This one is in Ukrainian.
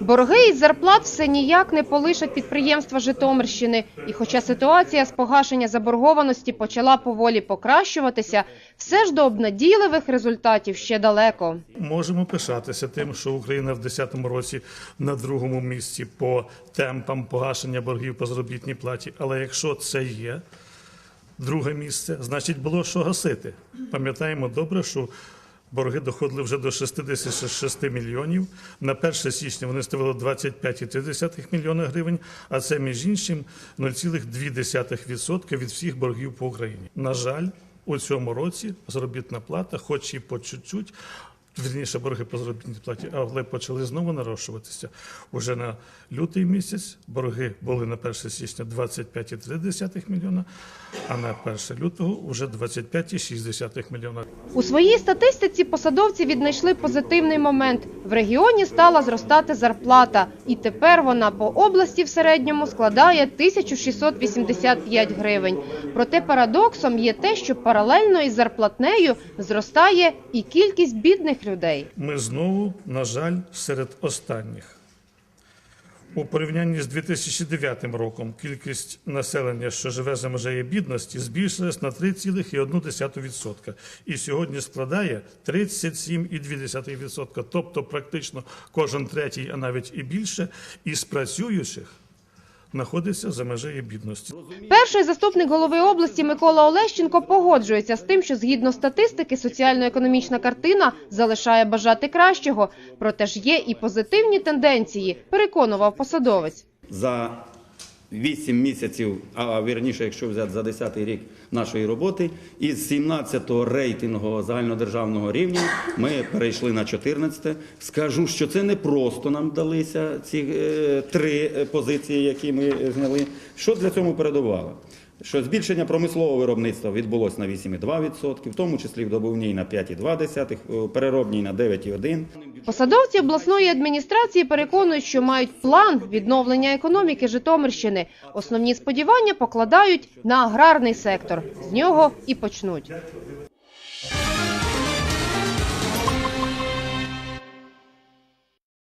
Борги із зарплат все ніяк не полишать підприємства Житомирщини. І хоча ситуація з погашення заборгованості почала поволі покращуватися, все ж до обнадійливих результатів ще далеко. Можемо пишатися тим, що Україна в 2010 році на другому місці по темпам погашення боргів по заробітній платі. Але якщо це є друге місце, значить було що гасити. Пам'ятаємо добре, що борги доходили вже до 66 мільйонів. На 1 січня вони ставили 25,3 мільйона гривень, а це між іншим 0,2% від всіх боргів по Україні. На жаль, у цьому році заробітна плата, хоч і по чуть-чуть, Вірніше, борги по заробітній платі, але почали знову нарощуватися. Уже на лютий місяць борги були на 1 січня 25,3 мільйона, а на 1 лютого вже 25,6 мільйона. У своїй статистиці посадовці віднайшли позитивний момент. В регіоні стала зростати зарплата, і тепер вона по області в середньому складає 1685 гривень. Проте парадоксом є те, що паралельно із зарплатнею зростає і кількість бідних людей. Ми знову, на жаль, серед останніх. У порівнянні з 2009 роком кількість населення, що живе за межею бідності, збільшилась на 3,1%. І сьогодні складає 37,2%. Тобто практично кожен третій, а навіть і більше, із працюючих знаходиться за межею бідності. Перший заступник голови області Микола Олещенко погоджується з тим, що згідно статистики соціально-економічна картина залишає бажати кращого. Проте ж є і позитивні тенденції, переконував посадовець. за 8 місяців, а вірніше, якщо взяти за 10 рік нашої роботи, із 17-го рейтингового загальнодержавного рівня ми перейшли на 14. Скажу, що це не просто нам далися ці е, три е, позиції, які ми зняли. Що для цього передувало? Що збільшення промислового виробництва відбулося на 8,2%, в тому числі в добувній на 5,2%, е, переробній на 9,1%. Посадовці обласної адміністрації переконують, що мають план відновлення економіки Житомирщини. Основні сподівання покладають на аграрний сектор. З нього і почнуть.